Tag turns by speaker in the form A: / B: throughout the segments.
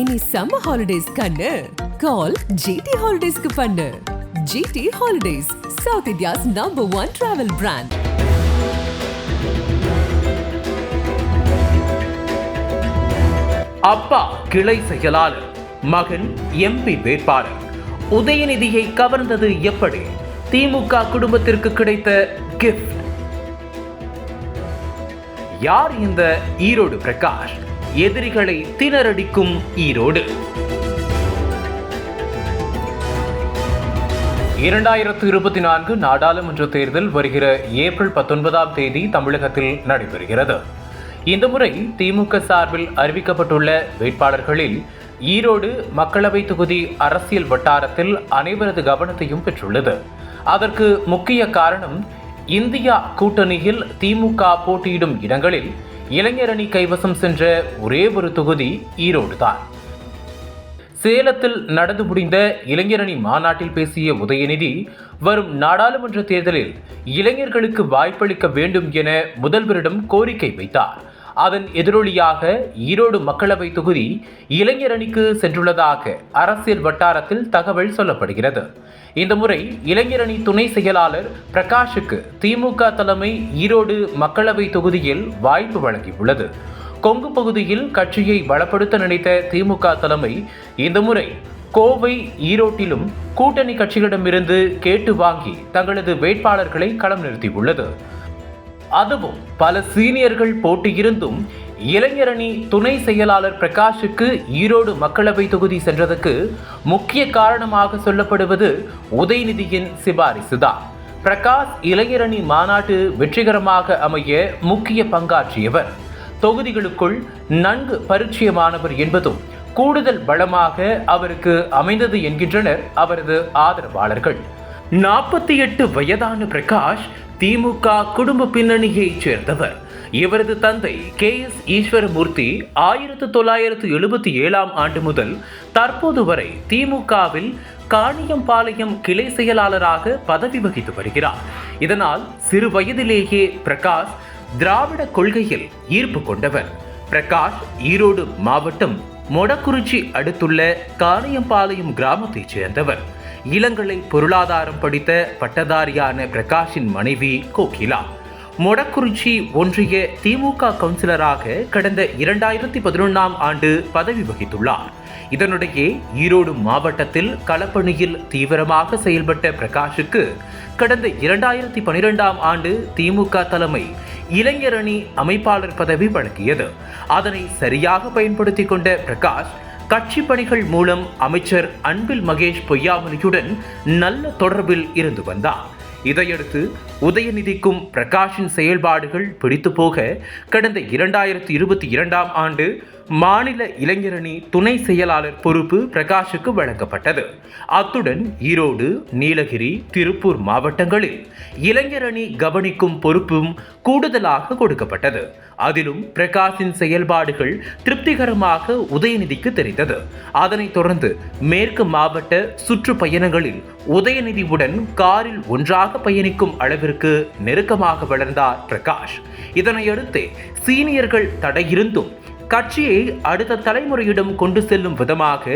A: இனி summer holidays கண்ணு. கால் GT ஹாலிடேஸ்க்கு பண்ணு. GT holidays south India's number one travel brand
B: அப்பா கிளை செயலாளர் மகன் எம்பி வேட்பாளர். உதயநிதியை கவர்ந்தது எப்படி? திமுக குடும்பத்திற்கு கிடைத்த கிஃப்ட் யார் இந்த ஈரோடு பிரகாஷ்? எதிரிகளை திணறடிக்கும் ஈரோடு. இரண்டாயிரத்து இருபத்தி நான்கு நாடாளுமன்ற தேர்தல் வருகிற ஏப்ரல் பத்தொன்பதாம் தேதி தமிழகத்தில் நடைபெறுகிறது. இந்த முறை திமுக சார்பில் அறிவிக்கப்பட்டுள்ள வேட்பாளர்களில் ஈரோடு மக்களவை தொகுதி அரசியல் வட்டாரத்தில் அனைவரது கவனத்தையும் பெற்றுள்ளது. அதற்கு முக்கிய காரணம் இந்தியா கூட்டணியில் திமுக போட்டியிடும் இடங்களில் இளைஞர் அணி கைவசம் சென்ற ஒரே ஒரு தொகுதி ஈரோடு தான் சேலத்தில் நடந்து முடிந்த இளைஞரணி மாநாட்டில் பேசிய உதயநிதி வரும் நாடாளுமன்ற தேர்தலில் இளைஞர்களுக்கு வாய்ப்பளிக்க வேண்டும் என முதல்வரிடம் கோரிக்கை வைத்தார். அதன் எதிரொலியாக ஈரோடு மக்களவை தொகுதி இளைஞரணிக்கு சென்றுள்ளதாக அரசியல் வட்டாரத்தில் தகவல் சொல்லப்படுகிறது. இந்த முறை இளைஞரணி துணை செயலாளர் பிரகாஷுக்கு திமுக தலைமை ஈரோடு மக்களவை தொகுதியில் வாய்ப்பு வழங்கியுள்ளது. கொங்கு பகுதியில் கட்சியை பலப்படுத்த நினைத்த திமுக தலைமை இந்த முறை கோவை ஈரோட்டிலும் கூட்டணி கட்சிகளிடமிருந்து கேட்டு வாங்கி தங்களது வேட்பாளர்களை களம் நிறுத்தியுள்ளது. அதுவும் பல சீனியர்கள் போட்டியிருந்தும் இளைஞரணி துணை செயலாளர் பிரகாஷுக்கு ஈரோடு மக்களவை தொகுதி சென்றதற்கு முக்கிய காரணமாக சொல்லப்படுவது உதயநிதியின் சிபாரிசுதான். பிரகாஷ் இளைஞரணி மாநாட்டு வெற்றிகரமாக அமைய முக்கிய பங்காற்றியவர். தொகுதிகளுக்குள் நன்கு பரிச்சயமானவர் என்பதும் கூடுதல் பலமாக அவருக்கு அமைந்தது என்கின்றனர் அவரது ஆதரவாளர்கள். நாற்பத்தி எட்டு வயதான பிரகாஷ் திமுக குடும்ப பின்னணியைச் சேர்ந்தவர். இவரது தந்தை கே எஸ் ஈஸ்வரமூர்த்தி ஆயிரத்து தொள்ளாயிரத்து எழுபத்தி ஏழாம் ஆண்டு முதல் தற்போது வரை திமுகவில் காணியம்பாளையம் கிளை செயலாளராக பதவி வகித்து வருகிறார். இதனால் சிறு வயதிலேயே பிரகாஷ் திராவிட கொள்கையில் ஈர்ப்பு கொண்டவர். பிரகாஷ் ஈரோடு மாவட்டம் மொடக்குறிச்சி அடுத்துள்ள காணியம்பாளையம் கிராமத்தைச் சேர்ந்தவர். இளங்கலை பொருளாதாரம் படித்த பட்டதாரியான பிரகாஷின் மனைவி கோகிலா. மொடக்குறிச்சி ஒன்றிய திமுக கவுன்சிலராக கடந்த இரண்டாயிரத்தி பதினொன்றாம் ஆண்டு பதவி வகித்துள்ளார். இதனிடையே ஈரோடு மாவட்டத்தில் களப்பணியில் தீவிரமாக செயல்பட்ட பிரகாஷுக்கு கடந்த இரண்டாயிரத்தி பனிரெண்டாம் ஆண்டு திமுக தலைமை இளைஞரணி அமைப்பாளர் பதவி வழங்கியது. அதனை சரியாக பயன்படுத்தி கொண்ட பிரகாஷ் கட்சி பணிகள் மூலம் அமைச்சர் அன்பில் மகேஷ் பொய்யாமொழியுடன் நல்ல தொடர்பில் இருந்து வந்தார். இதையடுத்து உதயநிதிக்கும் பிரகாஷின் செயல்பாடுகள் பிடித்து போக கடந்த இரண்டாயிரத்தி இருபத்தி இரண்டாம் ஆண்டு மாநில இளைஞரணி துணை செயலாளர் பொறுப்பு பிரகாஷுக்கு வழங்கப்பட்டது. அத்துடன் ஈரோடு நீலகிரி திருப்பூர் மாவட்டங்களில் இளைஞரணி கவனிக்கும் பொறுப்பும் கூடுதலாக கொடுக்கப்பட்டது. அதிலும் பிரகாஷின் செயல்பாடுகள் திருப்திகரமாக உதயநிதிக்கு தெரிந்தது. அதனைத் தொடர்ந்து மேற்கு மாவட்ட சுற்றுப்பயணங்களில் உதயநிதியுடன் காரில் ஒன்றாக பயணிக்கும் அளவிற்கு நெருக்கமாக வளர்ந்தார் பிரகாஷ். இதனையடுத்து சீனியர்கள் தடையிருந்தும் கட்சியை அடுத்த தலைமுறையிடம் கொண்டு செல்லும் விதமாக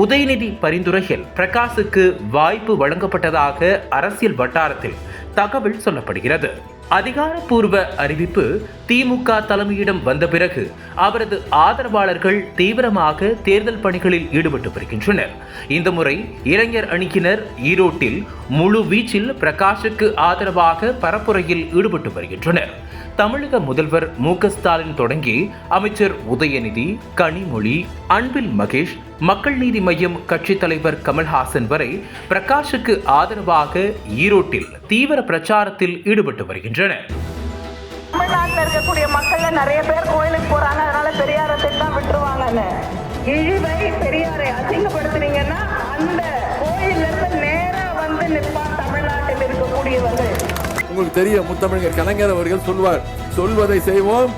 B: உதயநிதி பரிந்துரையில் பிரகாஷுக்கு வாய்ப்பு வழங்கப்பட்டதாக அரசியல் வட்டாரத்தில் தகவல் சொல்லப்படுகிறது. அதிகாரப்பூர்வ அறிவிப்பு திமுக தலைமையிடம் வந்த பிறகு அவரது ஆதரவாளர்கள் தீவிரமாக தேர்தல் பணிகளில் ஈடுபட்டு வருகின்றனர். இந்த முறை இளைஞர் அணியினர் ஈரோட்டில் முழு வீச்சில் பிரகாஷுக்கு ஆதரவாக பரப்புரையில் ஈடுபட்டு வருகின்றனர். தமிழக முதல்வர் மு ஸ்டாலின் தொடங்கி அமைச்சர் உதயநிதி கனிமொழி அன்பில் மகேஷ் மக்கள் நீதி மையம் கட்சித் தலைவர் கமல்ஹாசன் வரை பிரகாஷுக்கு ஆதரவாக ஈரோட்டில் தீவிர பிரச்சாரத்தில் ஈடுபட்டு வருகின்றனர்.
C: தமிழ்நாட்டில் இருக்கக்கூடிய மக்கள்ல நிறைய பேர் கோயிலுக்கு போறாங்க. அதனால பெரியாரை தான் விட்டுருவாங்கன்னு. இழிவை பெரியாரை அசிங்கப்படுத்துனீங்கன்னா
D: உங்களுக்கு தெரியும் முத்தமிழர் கலைஞர் அவர்கள் சொல்வார் சொல்வதை செய்வோம்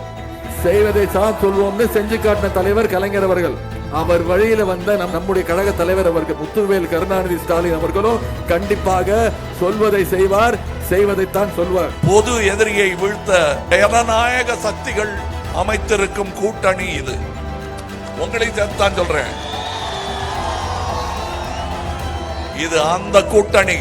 D: செய்வதை தான் சொல்வோம்னு செஞ்சு காட்டின தலைவர் கலைஞர் அவர்கள். அவர் வழியில வந்த நம் நம்முடைய கழக தலைவர் அவர்கள் முத்துவேல் கருணாநிதி ஸ்டாலின் அவர்களும் கண்டிப்பாக சொல்வதை செய்வார் செய்வதைத்தான் சொல்வார்.
E: பொது எதிரியை வீழ்த்த ஜனநாயக சக்திகள் அமைத்திருக்கும் கூட்டணி இது. உங்களை சேர்த்தான் சொல்றேன். இது அந்த கூட்டணி.